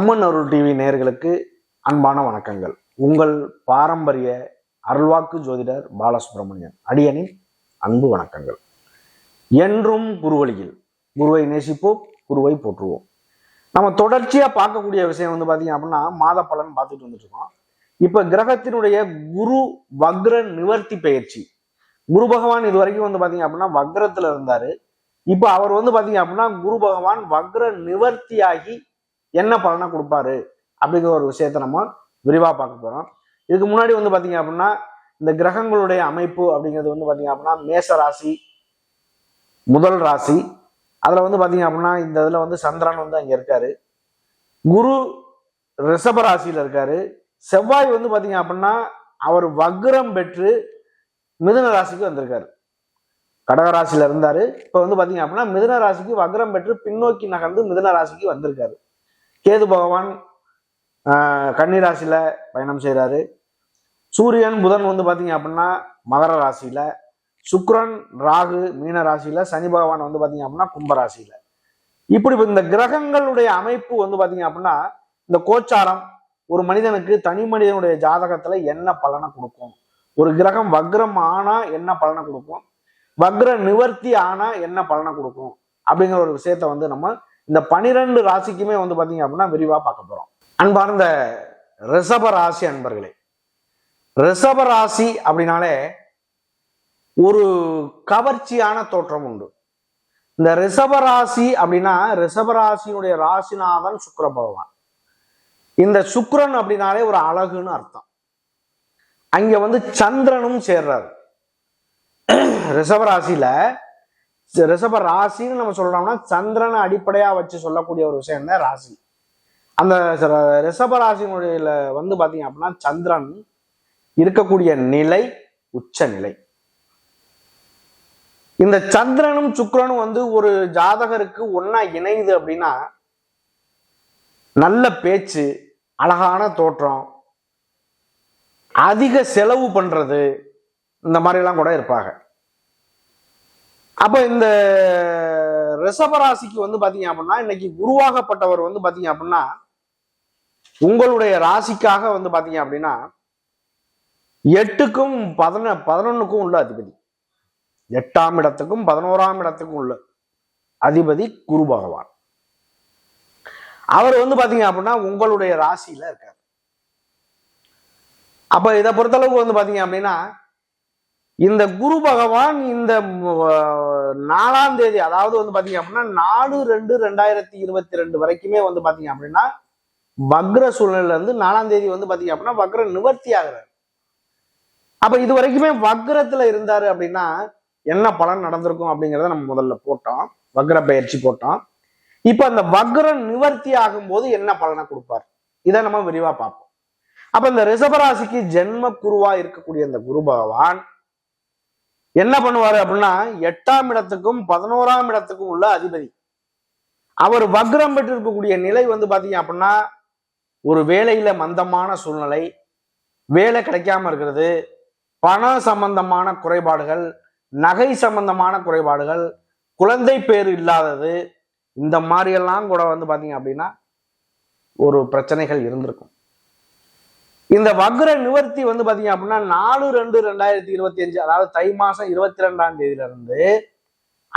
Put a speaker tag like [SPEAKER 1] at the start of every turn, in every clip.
[SPEAKER 1] அம்மன் அருள் TV நேர்களுக்கு அன்பான வணக்கங்கள். உங்கள் பாரம்பரிய அருள்வாக்கு ஜோதிடர் பாலசுப்ரமணியன் அடியனின் அன்பு வணக்கங்கள். என்றும் குருவழியில் குருவை நேசிப்போம் குருவை போற்றுவோம். நம்ம தொடர்ச்சியா பார்க்கக்கூடிய விஷயம் வந்து பாத்தீங்க அப்படின்னா மாத பலன் பார்த்துட்டு வந்துட்டு இருக்கோம் இப்ப கிரகத்தினுடைய குரு வக்ர நிவர்த்தி பயிற்சி. குரு பகவான் இது வரைக்கும் வந்து பாத்தீங்க அப்படின்னா வக்ரத்துல இருந்தாரு. இப்ப அவர் வந்து பாத்தீங்க அப்படின்னா குரு பகவான் வக்ர நிவர்த்தியாகி என்ன பலனை கொடுப்பாரு அப்படிங்கிற ஒரு விஷயத்த நம்ம விரிவாக பார்க்க போகிறோம் இதுக்கு முன்னாடி வந்து பார்த்தீங்க அப்படின்னா இந்த கிரகங்களுடைய அமைப்பு அப்படிங்கிறது வந்து பார்த்தீங்க அப்படின்னா மேச ராசி முதல் ராசி. அதில் வந்து பார்த்தீங்க அப்படின்னா இந்த இதில் வந்து சந்திரன் வந்து அங்கே இருக்காரு. குரு ரிஷப ராசியில் இருக்காரு. செவ்வாய் வந்து பார்த்தீங்க அப்படின்னா அவர் வக்ரம் பெற்று மிதுன ராசிக்கு வந்திருக்காரு. கடகராசியில் இருந்தார். இப்போ வந்து பார்த்தீங்க அப்படின்னா மிதுன ராசிக்கு வக்ரம் பெற்று பின்னோக்கி நகர்ந்து மிதுன ராசிக்கு வந்திருக்காரு. கேது பகவான் கன்னி ராசியில் பயணம் செய்கிறாரு சூரியன் புதன் வந்து பார்த்தீங்க அப்படின்னா மகர ராசியில். சுக்ரன் ராகு மீன ராசியில். சனி பகவான் வந்து பார்த்தீங்க அப்படின்னா கும்ப ராசியில. இப்படி இந்த கிரகங்களுடைய அமைப்பு வந்து பார்த்தீங்க அப்படின்னா இந்த கோச்சாரம் ஒரு மனிதனுக்கு தனி மனிதனுடைய ஜாதகத்துல என்ன பலனை கொடுக்கும்? ஒரு கிரகம் வக்ரம் ஆனா என்ன பலனை கொடுக்கும்? வக்ர நிவர்த்தி ஆனா என்ன பலனை கொடுக்கும்? அப்படிங்கிற ஒரு விஷயத்த வந்து நம்ம இந்த பனிரெண்டு ராசிக்குமே வந்து பார்த்தீங்க அப்படின்னா விரிவாக பார்க்க போகிறோம் அன்பார்ந்த ரிஷப ராசி அன்பர்களே ரிஷப ராசி அப்படின்னாலே ஒரு கவர்ச்சியான தோற்றம் உண்டு. இந்த ரிஷப ராசி அப்படின்னா ரிஷப ராசியினுடைய ராசிநாதன் சுக்கர பகவான். இந்த சுக்கரன் அப்படின்னாலே ஒரு அழகுன்னு அர்த்தம். அங்க வந்து சந்திரனும் சேர்றாரு. ரிஷப ராசியில ரிஷப ராசின்னு நம்ம சொல்றோம்னா சந்திரனை அடிப்படையா வச்சு சொல்லக்கூடிய ஒரு விஷயம் தான் ராசி. அந்த ரிஷப ராசினுடைய வந்து பாத்தீங்க அப்படின்னா சந்திரன் இருக்கக்கூடிய நிலை உச்ச நிலை. இந்த சந்திரனும் சுக்கரனும் வந்து ஒரு ஜாதகருக்கு ஒன்னா இணையுது அப்படின்னா நல்ல பேச்சு அழகான தோற்றம் அதிக செலவு பண்றது இந்த மாதிரி எல்லாம் கூட இருப்பாங்க. அப்ப இந்த ரிஷபராசிக்கு வந்து பாத்தீங்க அப்படின்னா இன்னைக்கு உருவாகப்பட்டவர் வந்து பாத்தீங்க அப்படின்னா உங்களுடைய ராசிக்காக வந்து பாத்தீங்க அப்படின்னா எட்டுக்கும் பதின பதினொன்னுக்கும் உள்ள அதிபதி. எட்டாம் இடத்துக்கும் பதினோராம் இடத்துக்கும் உள்ள அதிபதி குரு பகவான். அவர் வந்து பாத்தீங்க அப்படின்னா உங்களுடைய ராசியில இருக்கார். அப்ப இதை பொறுத்தளவுக்கு வந்து பாத்தீங்க அப்படின்னா இந்த குரு பகவான் இந்த நாலாம் தேதி அதாவது வந்து பாத்தீங்க அப்படின்னா நாலு ரெண்டு ரெண்டாயிரத்தி இருபத்தி ரெண்டு வரைக்குமே வந்து பாத்தீங்க அப்படின்னா வக்ர சூழ்நிலையில இருந்து நாலாம் தேதி வந்து பாத்தீங்க அப்படின்னா வக்ர நிவர்த்தி ஆகுறாரு. அப்ப இது வரைக்குமே வக்ரத்துல இருந்தாரு அப்படின்னா என்ன பலன் நடந்திருக்கும் அப்படிங்கிறத நம்ம முதல்ல போட்டோம். வக்ர பயிற்சி போட்டோம். இப்ப அந்த வக்ரம் நிவர்த்தி ஆகும்போது என்ன பலனை கொடுப்பார்? இதை நம்ம விரிவா பார்ப்போம். அப்ப இந்த ரிஷபராசிக்கு ஜென்ம குருவா இருக்கக்கூடிய இந்த குரு பகவான் என்ன பண்ணுவாரு அப்படின்னா எட்டாம் இடத்துக்கும் பதினோராம் இடத்துக்கும் உள்ள அதிபதி. அவர் வக்ரம் பெற்று இருக்கக்கூடிய நிலை வந்து பாத்தீங்க அப்படின்னா ஒரு வேலையில மந்தமான சூழ்நிலை வேலை கிடைக்காம இருக்கிறது பண சம்பந்தமான குறைபாடுகள் நகை சம்பந்தமான குறைபாடுகள் குழந்தை பேர் இல்லாதது இந்த மாதிரியெல்லாம் கூட வந்து பாத்தீங்க அப்படின்னா ஒரு பிரச்சனைகள் இருந்திருக்கும். இந்த வக்ர நிவர்த்தி வந்து பாத்தீங்க அப்படின்னா நாலு ரெண்டு ரெண்டாயிரத்தி இருபத்தி அஞ்சு அதாவது தை மாசம் இருபத்தி ரெண்டாம் தேதியில இருந்து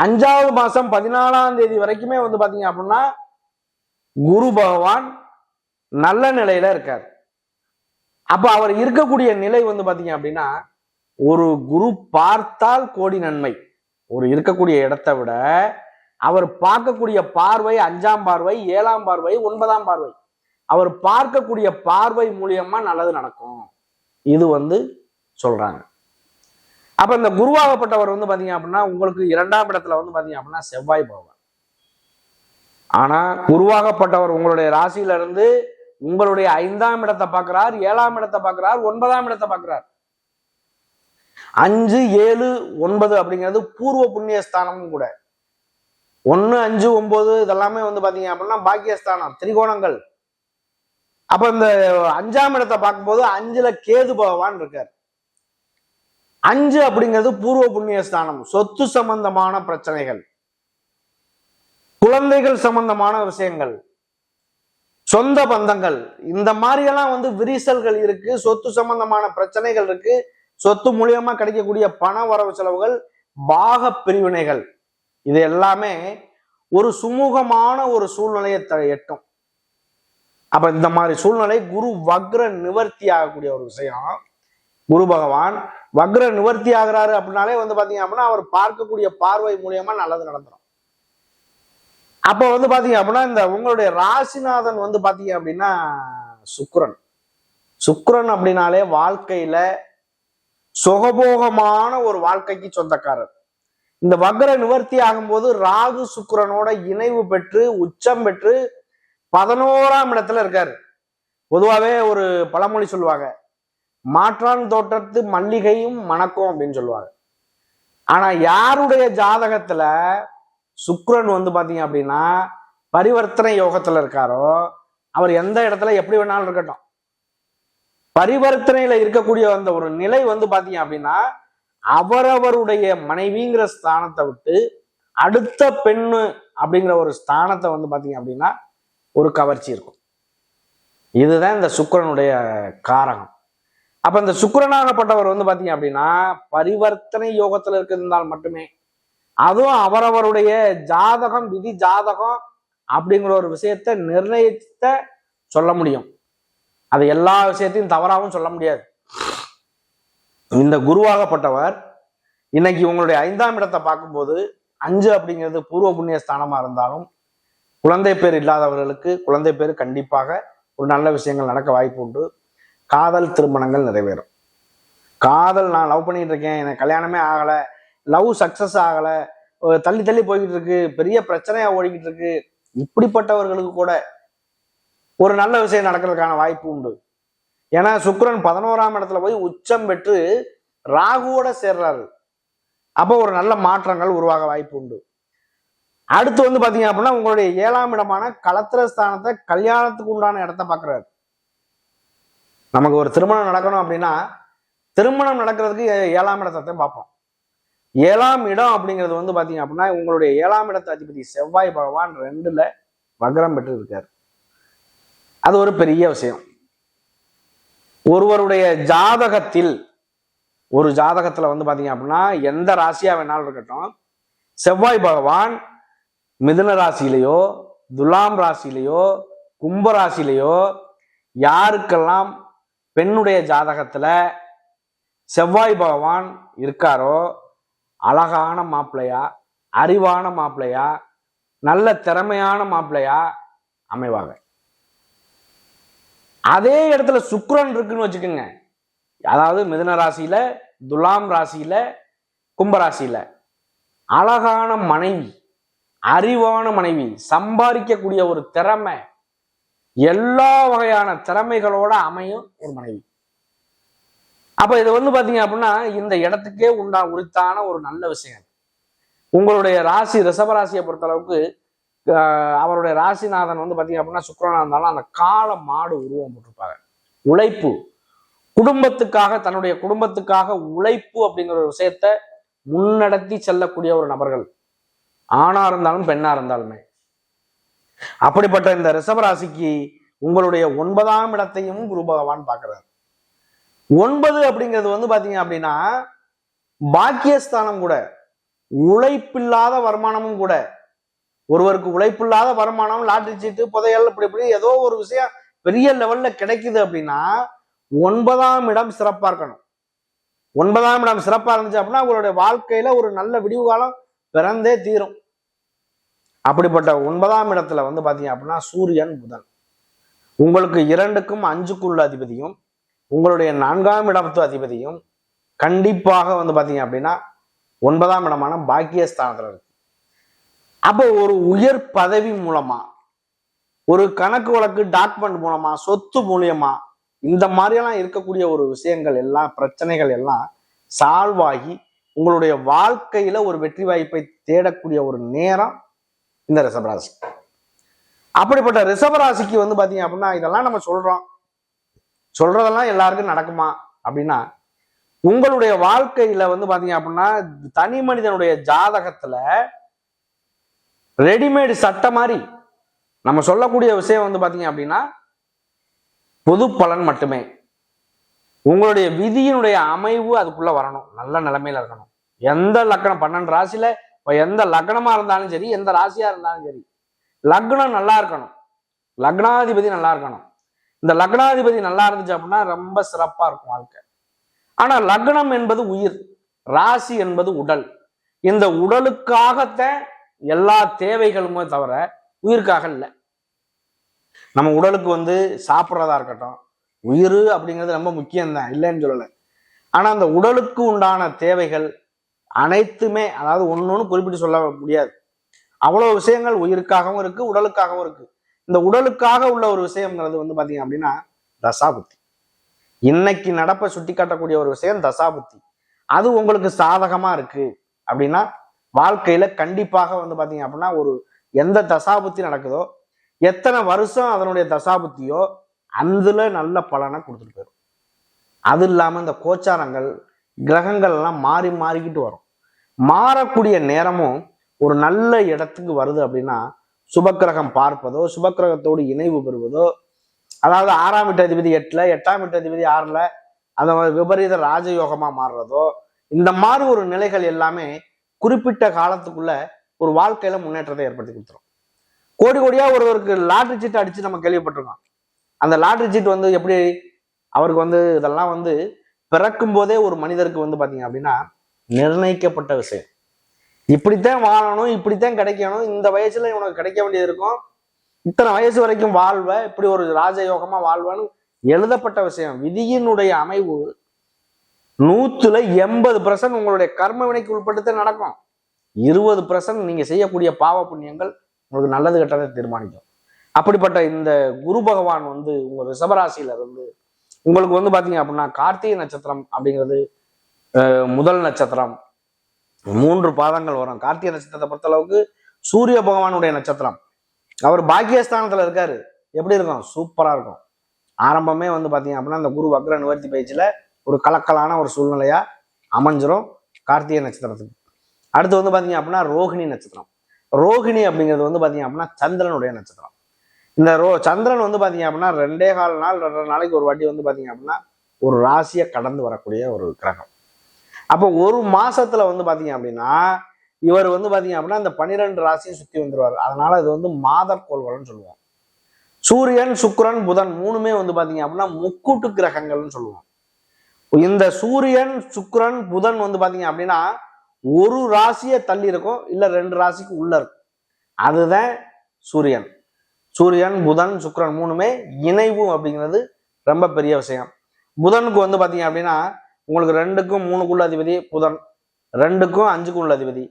[SPEAKER 1] அஞ்சாவது மாசம் பதினாலாம் தேதி வரைக்குமே வந்து பாத்தீங்க அப்படின்னா குரு பகவான் நல்ல நிலையில இருக்கார். அப்ப அவர் இருக்கக்கூடிய நிலை வந்து பாத்தீங்க அப்படின்னா ஒரு குரு பார்த்தால் கோடி நன்மை. ஒரு இருக்கக்கூடிய இடத்தை விட அவர் பார்க்கக்கூடிய பார்வை அஞ்சாம் பார்வை ஏழாம் பார்வை ஒன்பதாம் பார்வை. அவர் பார்க்கக்கூடிய பார்வை மூலியமா நல்லது நடக்கும். இது வந்து சொல்றாங்க. அப்ப இந்த குருவாகப்பட்டவர் வந்து பாத்தீங்க அப்படின்னா உங்களுக்கு இரண்டாம் இடத்துல வந்து பாத்தீங்க அப்படின்னா செவ்வாய் பகவான். ஆனா குருவாகப்பட்டவர் உங்களுடைய ராசியில இருந்து உங்களுடைய ஐந்தாம் இடத்தை பார்க்கிறார் ஏழாம் இடத்தை பார்க்கிறார் ஒன்பதாம் இடத்தை பார்க்கிறார். அஞ்சு ஏழு ஒன்பது அப்படிங்கிறது பூர்வ புண்ணிய ஸ்தானமும் கூட. ஒன்று அஞ்சு ஒன்பது இதெல்லாமே வந்து பாத்தீங்க அப்படின்னா பாக்கியஸ்தானம் திரிகோணங்கள். அப்ப இந்த அஞ்சாம் இடத்தை பார்க்கும்போது அஞ்சுல கேது பகவான் இருக்கார். அஞ்சு அப்படிங்கிறது பூர்வ புண்ணிய ஸ்தானம் சொத்து சம்பந்தமான பிரச்சனைகள் குழந்தைகள் சம்பந்தமான விஷயங்கள் சொந்த பந்தங்கள் இந்த மாதிரியெல்லாம் வந்து விரிசல்கள் இருக்கு சொத்து சம்பந்தமான பிரச்சனைகள் இருக்கு சொத்து மூலியமா கிடைக்கக்கூடிய பண வரவு செலவுகள் பாக பிரிவினைகள் இது எல்லாமே ஒரு சுமூகமான ஒரு சூழ்நிலையை த- எட்டும். அப்ப இந்த மாதிரி சூழ்நிலை குரு வக்ர நிவர்த்தி ஆகக்கூடிய ஒரு விஷயம். குரு பகவான் வக்ர நிவர்த்தி ஆகிறாரு அப்படின்னாலே வந்து பாத்தீங்க அப்படின்னா அவர் பார்க்கக்கூடிய பார்வை மூலியமா நல்லது நடந்துடும் அப்போ வந்து பாத்தீங்க அப்படின்னா இந்த உங்களுடைய ராசிநாதன் வந்து பாத்தீங்க அப்படின்னா சுக்ரன் சுக்ரன் அப்படின்னாலே வாழ்க்கையில சுகபோகமான ஒரு வாழ்க்கைக்கு சொந்தக்காரர். இந்த வக்ர நிவர்த்தி ஆகும்போது ராகு சுக்ரனோட இணைவு பெற்று உச்சம் பெற்று பதினோராம் இடத்துல இருக்காரு. பொதுவாகவே ஒரு பழமொழி சொல்லுவாங்க மாற்றான் தோட்டத்து மல்லிகையும் மணக்கும் அப்படின்னு சொல்லுவாங்க. ஆனா யாருடைய ஜாதகத்துல சுக்ரன் வந்து பாத்தீங்க அப்படின்னா பரிவர்த்தனை யோகத்துல இருக்காரோ அவர் எந்த இடத்துல எப்படி வேணாலும் இருக்கட்டும். பரிவர்த்தனையில இருக்கக்கூடிய அந்த ஒரு நிலை வந்து பாத்தீங்க அப்படின்னா அவரவருடைய மனைவிங்கிற ஸ்தானத்தை விட்டு அடுத்த பெண்ணு அப்படிங்கிற ஒரு ஸ்தானத்தை வந்து பாத்தீங்க அப்படின்னா ஒரு கவர்ச்சி இருக்கும். இதுதான் இந்த சுக்கரனுடைய காரகம். அப்ப இந்த சுக்கரனாகப்பட்டவர் வந்து பாத்தீங்க அப்படின்னா பரிவர்த்தனை யோகத்துல இருக்கிறதால் மட்டுமே அதுவும் அவரவருடைய ஜாதகம் விதி ஜாதகம் அப்படிங்கிற ஒரு விஷயத்த நிர்ணயித்த சொல்ல முடியும். அது எல்லா விஷயத்தையும் தவறாகவும் சொல்ல முடியாது. இந்த குருவாகப்பட்டவர் இன்னைக்கு உங்களுடைய ஐந்தாம் இடத்தை பார்க்கும்போது அஞ்சு அப்படிங்கிறது பூர்வ புண்ணிய ஸ்தானமா இருந்தாலும் குழந்தை பேர் இல்லாதவர்களுக்கு குழந்தை பேர் கண்டிப்பாக ஒரு நல்ல விஷயங்கள் நடக்க வாய்ப்பு உண்டு. காதல் திருமணங்கள் நிறைவேறும். காதல் நான் லவ் பண்ணிட்டு இருக்கேன் எனக்கு கல்யாணமே ஆகலை. லவ் சக்ஸஸ் ஆகலை. தள்ளி தள்ளி போய்கிட்டு இருக்கு பெரிய பிரச்சனையா ஓடிக்கிட்டு இருக்கு இப்படிப்பட்டவர்களுக்கு கூட ஒரு நல்ல விஷயம் நடக்கிறதுக்கான வாய்ப்பு உண்டு. ஏன்னா சுக்கரன் பதினோராம் இடத்துல போய் உச்சம் பெற்று ராகுவோட சேர்றாரு. அப்போ ஒரு நல்ல மாற்றங்கள் உருவாக வாய்ப்பு உண்டு. அடுத்து வந்து பாத்தீங்க அப்படின்னா உங்களுடைய ஏழாம் இடமான களத்திர ஸ்தானத்தை கல்யாணத்துக்கு உண்டான இடத்த பாக்குறாரு நமக்கு ஒரு திருமணம் நடக்கணும் அப்படின்னா திருமணம் நடக்கிறதுக்கு ஏ- ஏழாம் இடத்தை பார்ப்போம். ஏழாம் இடம் அப்படிங்கிறது வந்து பாத்தீங்க அப்படின்னா உங்களுடைய ஏழாம் இடத்த அதிபதி செவ்வாய் பகவான் ரெண்டுல வக்ரம் பெற்று இருக்காரு அது ஒரு பெரிய விஷயம். ஒருவருடைய ஜாதகத்தில் ஒரு ஜாதகத்துல வந்து பாத்தீங்க அப்படின்னா எந்த ராசியா வேணாலும் இருக்கட்டும் செவ்வாய் பகவான் மிதுன ராசியிலையோ துலாம் ராசியிலையோ கும்ப ராசியிலையோ யாருக்கெல்லாம் பெண்ணுடைய ஜாதகத்தில் செவ்வாய் பகவான் இருக்காரோ அழகான மாப்பிள்ளையா அறிவான மாப்பிள்ளையா நல்ல திறமையான மாப்பிள்ளையா அமைவாங்க. அதே இடத்துல சுக்ரன் இருக்குன்னு வச்சுக்கோங்க. அதாவது மிதுன ராசியில துலாம் ராசியில கும்பராசியில அழகான மனைவி. அறிவான மனைவி சம்பாதிக்கக்கூடிய ஒரு திறமை எல்லா வகையான திறமைகளோட அமையும் ஒரு மனைவி. அப்ப இது வந்து பாத்தீங்க அப்படின்னா இந்த இடத்துக்கே உண்டா உரித்தான ஒரு நல்ல விஷயம். உங்களுடைய ராசி ரிஷபராசியை பொறுத்த அளவுக்கு அவருடைய ராசிநாதன் வந்து பாத்தீங்க அப்படின்னா சுக்கரனா இருந்தாலும் அந்த கால மாடு உருவம் போட்டிருப்பாங்க. உழைப்பு. குடும்பத்துக்காக தன்னுடைய குடும்பத்துக்காக உழைப்பு அப்படிங்கிற ஒரு விஷயத்த முன்னடத்தி செல்லக்கூடிய ஒரு நபர்கள். ஆணா இருந்தாலும் பெண்ணா இருந்தாலுமே. அப்படிப்பட்ட இந்த ரிஷபராசிக்கு உங்களுடைய ஒன்பதாம் இடத்தையும் குரு பகவான் பார்க்கிறார். ஒன்பது அப்படிங்கிறது வந்து பாத்தீங்க அப்படின்னா பாக்கியஸ்தானம் கூட உழைப்பில்லாத வருமானமும் கூட ஒருவருக்கு உழைப்பில்லாத வருமானம் லாட்டரி சீட்டு புதையல் இப்படி இப்படி ஏதோ ஒரு விஷயம் பெரிய லெவல்ல கிடைக்குது அப்படின்னா ஒன்பதாம் இடம் சிறப்பா இருக்கணும். ஒன்பதாம் இடம் சிறப்பா இருந்துச்சு அப்படின்னா உங்களுடைய வாழ்க்கையில ஒரு நல்ல விடிவு காலம் பிறந்தே தீரும். அப்படிப்பட்ட ஒன்பதாம் இடத்துல வந்து பார்த்தீங்க அப்படின்னா சூரியன் புதன். உங்களுக்கு இரண்டுக்கும் அஞ்சுக்குள்ள அதிபதியும் உங்களுடைய நான்காம் இடத்து அதிபதியும் கண்டிப்பாக வந்து பார்த்தீங்க அப்படின்னா ஒன்பதாம் இடமான பாக்கியஸ்தானத்தில் இருக்கு. அப்போ ஒரு உயர் பதவி மூலமா ஒரு கணக்கு வழக்கு டாக்குமெண்ட் மூலமா சொத்து மூலியமா இந்த மாதிரியெல்லாம் இருக்கக்கூடிய ஒரு விஷயங்கள் எல்லாம் பிரச்சனைகள் எல்லாம் சால்வ் ஆகி உங்களுடைய வாழ்க்கையில ஒரு வெற்றி வாய்ப்பை தேடக்கூடிய ஒரு நேரம் இந்த ரிஷபராசி அப்படிப்பட்ட ரிஷபராசிக்கு வந்து பார்த்தீங்க அப்படின்னா இதெல்லாம் நம்ம சொல்கிறோம் சொல்கிறதெல்லாம் எல்லாருக்கும் நடக்குமா? அப்படின்னா உங்களுடைய வாழ்க்கையில் வந்து பார்த்தீங்க அப்படின்னா தனி மனிதனுடைய ஜாதகத்தில் ரெடிமேடு சட்டை மாதிரி நம்ம சொல்லக்கூடிய விஷயம் வந்து பார்த்தீங்க அப்படின்னா பொது பலன் மட்டுமே. உங்களுடைய விதியினுடைய அமைவு அதுக்குள்ளே வரணும். நல்ல நிலைமையில் இருக்கணும். எந்த லக்கணம்? பன்னெண்டு ராசியில் இப்போ எந்த லக்னமா இருந்தாலும் சரி எந்த ராசியா இருந்தாலும் சரி லக்னம் நல்லா இருக்கணும். லக்னாதிபதி நல்லா இருக்கணும். இந்த லக்னாதிபதி நல்லா இருந்துச்சு அப்படின்னா ரொம்ப சிறப்பா இருக்கும் வாழ்க்கை. ஆனா லக்னம் என்பது உயிர் ராசி என்பது உடல். இந்த உடலுக்காகத்தான் எல்லா தேவைகளுமே தவிர உயிருக்காக இல்லை. நம்ம உடலுக்கு வந்து சாப்பிட்றதா இருக்கட்டும் உயிர் அப்படிங்கிறது ரொம்ப முக்கியம்தான் இல்லைன்னு சொல்லலை. ஆனால் அந்த உடலுக்கு உண்டான தேவைகள் அனைத்துமே அதாவது ஒன்று ஒன்று குறிப்பிட்டு சொல்ல முடியாது. அவ்வளோ விஷயங்கள் உயிருக்காகவும் இருக்குது உடலுக்காகவும் இருக்குது இந்த உடலுக்காக உள்ள ஒரு விஷயம்ங்கிறது வந்து பார்த்தீங்க அப்படின்னா தசாபுத்தி. இன்னைக்கு நடப்பை சுட்டி காட்டக்கூடிய ஒரு விஷயம் தசாபுத்தி. அது உங்களுக்கு சாதகமாக இருக்குது அப்படின்னா வாழ்க்கையில் கண்டிப்பாக வந்து பார்த்தீங்க அப்படின்னா ஒரு எந்த தசாபுத்தி நடக்குதோ எத்தனை வருஷம் அதனுடைய தசாபுத்தியோ அதுல நல்ல பலனை கொடுத்துட்டு போயிடும் அது இல்லாமல் இந்த கோச்சாரங்கள் கிரகங்கள் எல்லாம் மாறி மாறிக்கிட்டு வரும். மாறக்கூடிய நேரமும் ஒரு நல்ல இடத்துக்கு வருது அப்படின்னா சுபக்கிரகம் பார்ப்பதோ சுபக்கிரகத்தோடு இணைவு பெறுவதோ அதாவது ஆறாம் வீட்டு அதிபதி எட்டில் எட்டாம் வீட்டு அதிபதி ஆறுல அந்த விபரீத ராஜயோகமாக மாறுறதோ இந்த மாதிரி ஒரு நிலைகள் எல்லாமே குறிப்பிட்ட காலத்துக்குள்ள ஒரு வாழ்க்கையில முன்னேற்றத்தை ஏற்படுத்தி கொடுத்துரும். கோடி கோடியா ஒருவருக்கு லாட்ரி சீட் அடிச்சு நம்ம கேள்விப்பட்டிருக்கோம். அந்த லாட்ரி சீட் வந்து எப்படி அவருக்கு வந்து இதெல்லாம் வந்து பிறக்கும் போதே ஒரு மனிதருக்கு வந்து பாத்தீங்க அப்படின்னா நிர்ணயிக்கப்பட்ட விஷயம். இப்படித்தான் வாழணும் இப்படித்தான் கிடைக்கணும் இந்த வயசுல உனக்கு கிடைக்க வேண்டியது இருக்கும். இத்தனை வயசு வரைக்கும் வாழ்வ இப்படி ஒரு ராஜயோகமா வாழ்வன்னு எழுதப்பட்ட விஷயம். விதியினுடைய அமைவு நூத்துல எண்பது பர்சன்ட் உங்களுடைய கர்ம வினைக்கு உட்பட்டு நடக்கும். இருபது பர்சன்ட் நீங்க செய்யக்கூடிய பாவ புண்ணியங்கள் உங்களுக்கு நல்லது கெட்டதை தீர்மானிக்கும். அப்படிப்பட்ட இந்த குரு பகவான் வந்து உங்க ரிஷபராசியில இருந்து உங்களுக்கு வந்து பாத்தீங்க அப்படின்னா கார்த்திகை நட்சத்திரம் அப்படிங்கிறது முதல் நட்சத்திரம். மூன்று பாதங்கள் வரும். கார்த்திகை நட்சத்திரத்தை பொறுத்த அளவுக்கு சூரிய பகவானுடைய நட்சத்திரம். அவர் பாக்கியஸ்தானத்தில் இருக்காரு. எப்படி இருக்கும்? சூப்பராக இருக்கும். ஆரம்பமே வந்து பார்த்தீங்க அப்படின்னா அந்த குரு வக்ர நிவர்த்தி பயிற்சியில் ஒரு கலக்கலான ஒரு சூழ்நிலையாக அமைஞ்சிரும் கார்த்திகை நட்சத்திரத்துக்கு. அடுத்து வந்து பார்த்தீங்க அப்படின்னா ரோஹிணி நட்சத்திரம். ரோகிணி அப்படிங்கிறது வந்து பார்த்தீங்க அப்படின்னா சந்திரனுடைய நட்சத்திரம். இந்த ரோ சந்திரன் வந்து பார்த்தீங்க அப்படின்னா ரெண்டே கால் நாள் ரெண்டரை நாளைக்கு ஒரு வாட்டி வந்து பார்த்தீங்க அப்படின்னா ஒரு ராசியை கடந்து வரக்கூடிய ஒரு கிரகம். அப்போ ஒரு மாசத்துல வந்து பாத்தீங்க அப்படின்னா இவர் வந்து பாத்தீங்க அப்படின்னா இந்த பன்னிரெண்டு ராசியை சுத்தி வந்துருவார். அதனால இது வந்து மாத கோள்கள்னு சொல்லுவோம். சூரியன் சுக்கரன் புதன் மூணுமே வந்து பாத்தீங்க அப்படின்னா முக்கூட்டு கிரகங்கள்னு சொல்லுவோம். இந்த சூரியன் சுக்கரன் புதன் வந்து பாத்தீங்க அப்படின்னா ஒரு ராசியை தள்ளி இருக்கும் இல்ல ரெண்டு ராசிக்கு உள்ள இருக்கும். அதுதான் சூரியன். சூரியன் புதன் சுக்கரன் மூணுமே இணைவு அப்படிங்கிறது ரொம்ப பெரிய விஷயம். புதனுக்கு வந்து பாத்தீங்க அப்படின்னா உங்களுக்கு ரெண்டுக்கும் மூணுக்குள்ள அதிபதி புதன். ரெண்டுக்கும் அஞ்சுக்கும் உள்ள அதிபதி.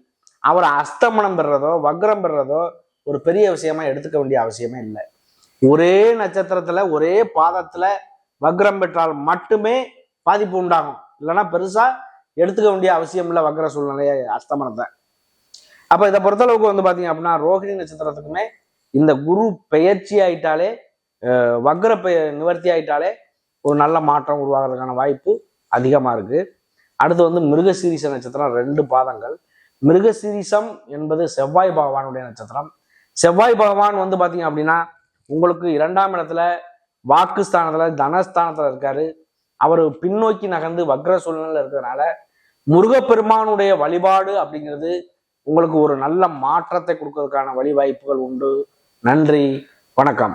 [SPEAKER 1] அவர் அஸ்தமனம் பெறுறதோ வக்ரம் பெறுறதோ ஒரு பெரிய விஷயமா எடுத்துக்க வேண்டிய அவசியமே இல்லை. ஒரே நட்சத்திரத்துல ஒரே பாதத்துல வக்ரம் பெற்றால் மட்டுமே பாதிப்பு உண்டாகும். இல்லைன்னா பெருசா எடுத்துக்க வேண்டிய அவசியம் இல்லை வக்ர சூழ்நிலையை அஸ்தமனத்தை. அப்ப இதை பொறுத்தளவுக்கு வந்து பாத்தீங்க அப்படின்னா ரோஹிணி நட்சத்திரத்துக்குமே இந்த குரு பெயர்ச்சி ஆயிட்டாலே வக்ர பெய நிவர்த்தி ஆயிட்டாலே ஒரு நல்ல மாற்றம் உருவாகிறதுக்கான வாய்ப்பு அதிகமாக இருக்குது அடுத்து வந்து மிருகசீரிச நட்சத்திரம் ரெண்டு பாதங்கள். மிருகசீரிசம் என்பது செவ்வாய் பகவானுடைய நட்சத்திரம். செவ்வாய் பகவான் வந்து பார்த்தீங்க அப்படின்னா உங்களுக்கு இரண்டாம் இடத்துல வாக்குஸ்தானத்தில் தனஸ்தானத்தில் இருக்காரு. அவர் பின்னோக்கி நகர்ந்து வக்ர சூழ்நிலையில் இருக்கிறதுனால முருகப்பெருமானுடைய வழிபாடு அப்படிங்கிறது உங்களுக்கு ஒரு நல்ல மாற்றத்தை கொடுக்கறதுக்கான வழி வாய்ப்புகள் உண்டு. நன்றி வணக்கம்.